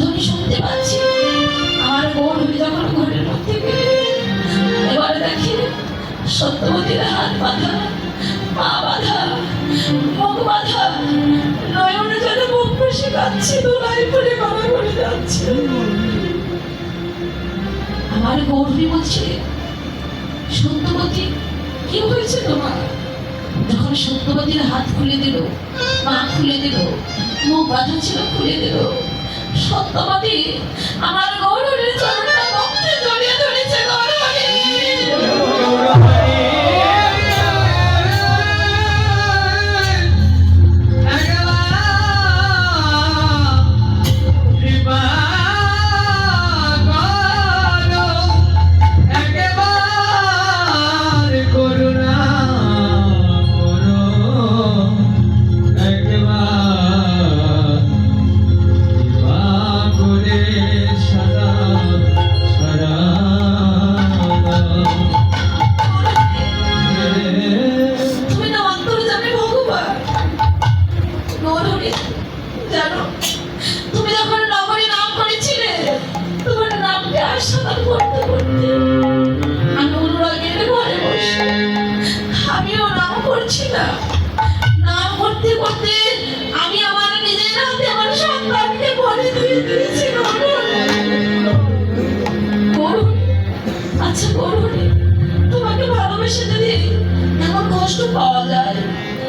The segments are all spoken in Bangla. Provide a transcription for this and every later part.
ধ্বনি শুনতে পাচ্ছি। আমার বোন যখন ঘরের মধ্যে এবার দেখে সত্যবতীর হাত বাঁধা, পা বাঁধা, মুখ বাঁধা, নয়নে যেন মুখ বসে কাচ্ছে দোলাই পরে গলা করে যাচ্ছে। আমার গৌরী বলছে? সত্যবতী, কি হয়েছে তোমার? যখন সত্যবতীর হাত খুলে দিল, পা খুলে দিল, মুখ বাঁধা ছিল, খুলে দিল সত্যবতী আমার গৌরবের চরণটা নামকে করতে করতে আমি অনুরাগের ঘরে বসে আমিও নাম করছি না নাম করতে করতে আমি আমার নিজের হাতে আমার সন্তানকে বলে দিয়ে দিয়েছি আচ্ছা গৌরী তোমাকে ভালোবেসে যদি এমন কষ্ট পাওয়া যায়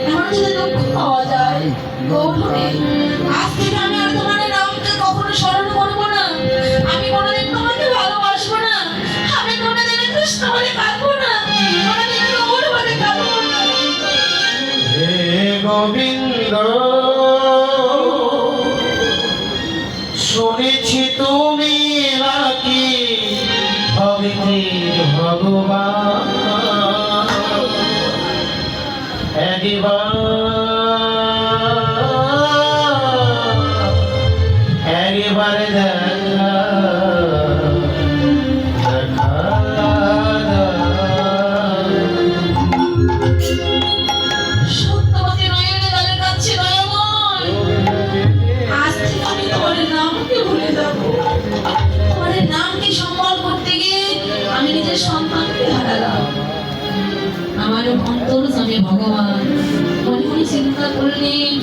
এমন যদি দুঃখ পাওয়া যায় গৌরী আজ থেকে আমি আর তোমার নামকে কখনো স্মরণ করব না আমি কোনোদিন Hadi Baba. আমার অন্তর জানে ভগবান। মনে মনে চিন্তা করলেন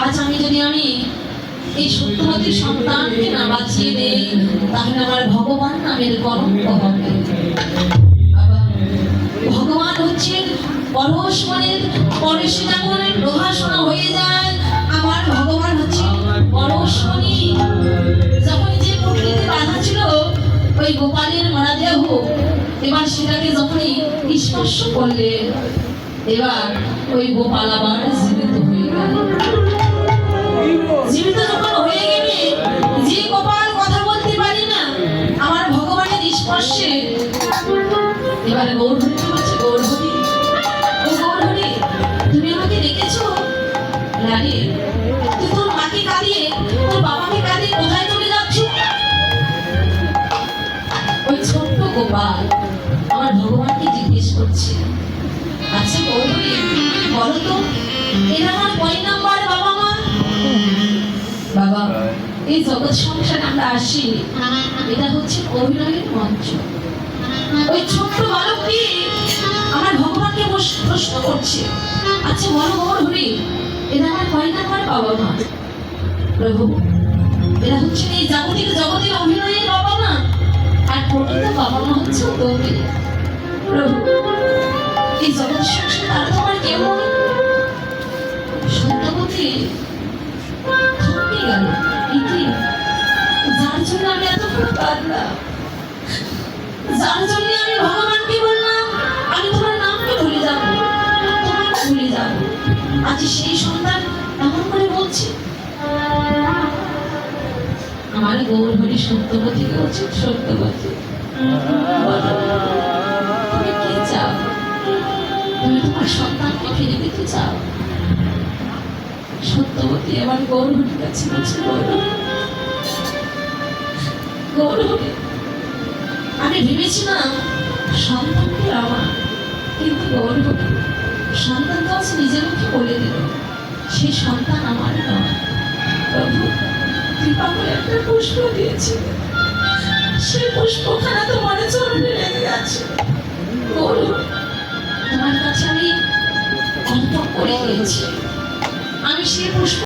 আজ আমি যদি আমি এই সত্যবতীর সন্তানকে না বাঁচিয়ে দেই, তাহলে আমার ভগবান নামের কলঙ্ক হবে? ভগবান হচ্ছেন পরশমণির পরশে যেমন লোহাসনা হয়ে যায়। আমার ভগবান হচ্ছেন পরশমণি। যখন যে প্রকৃতি বাধা ছিল, ওই গোপালের মারা দেহ এবার সেটাকে যখনই স্পর্শ করলে এবার ওই গোপাল আবার জীবিত হয়ে গেল। জীবিত যখন হয়ে গেলে, যে গোপাল কথা বলতে পারি না, আমার ভগবানের স্পর্শে এবারে গৌরহরি বলছে গৌরহরি ও গৌরহরি তুমি আমাকে দেখেছ রানী তুই তোর মাকে কাঁদিয়ে, তোর বাবাকে কাঁদিয়ে কোথায় চলে যাচ্ছ? ওই ছোট্ট গোপাল আমার ভগবানকে জিজ্ঞেস করছে। আচ্ছা গৌরহরি বলো তো, এরা আমার কয় নাম্বার, বাবা মা? বাবা, এই জগৎ সংসারে আমরা আসি, এটা হচ্ছে অভিনয়ের মঞ্চ। ওই ছোট্ট বালকটি আমার ভগবানকে প্রশ্ন করছে। আচ্ছা বলো হরি এরা আমার কয় নাম্বার, বাবা মা? প্রভু, এরা হচ্ছে এই জাগতিক জগতের অভিনয়ের বাবা মা। আর প্রকৃত বাবা মা হচ্ছে তুমি যার সেই সন্তান এমন করে আমার গৌর হরি সত্যবতীকে বলছে কি চাও? তুমি তোমার সন্তানকে ফিরে পেতে চাও? সত্যবতী আমার গৌরবের কাছে বলছে গৌরব আমি ভেবেছিলাম সন্তানকে আমার, কিন্তু গৌরব সন্তান তো আছে, নিজের মুখে বলে দিল সেই সন্তান আমার নয়। প্রভু, কৃপা করে একটা পুষ্প দিয়েছি। সে পুষ্পখানা তোমার চরণে লেগে আছে গরু তোমার কাছে আমি অর্পণ করে দিয়েছি আমি সে পুষ্প